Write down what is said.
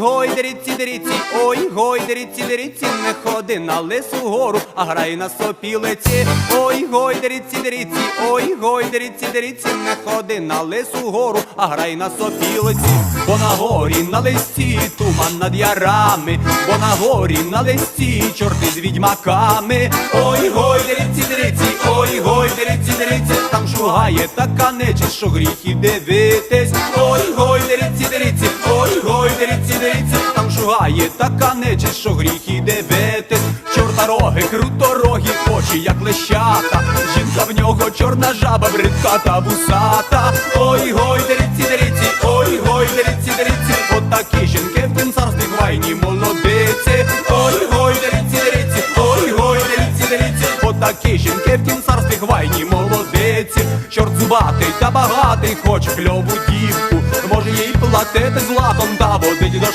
Гой, деріться, деріться, ой, гой, деріться, деріться, не ходи на лису гору, а грай на сопілиці. Ой, гой, деріться, деріться, ой, гой, деріться, деріться, не ходи на лису гору, а грай на сопілиці. Бо на горі на листі туман над ярами, бо на горі на листі чорти з відьмаками. Ой, гой, деріться, деріться, ой, гой, деріться, деріться, там шугає така нечисть, що гріхи дивитись. Ой, гой, деріться, ой, гой, деріться, деріться, там шугає така нечисть, що гріхи дивитись. Чорта роги, круторогі, очі, як лещата. Жінка в нього чорна жаба, бридка та вусата. Ой, гой, деріться, деріться, ой, гой, деріться, деріться, отакі жінки в тим царстві хвайні молодиці. Ой, гой, деріться, деріться, ой, гой, деріться, деріться, отакі жінки в тім царстві хвайні молодиці. Чорт зубатий та багатий, хоче кльову дівку, може їй платити златом та водить до шиї.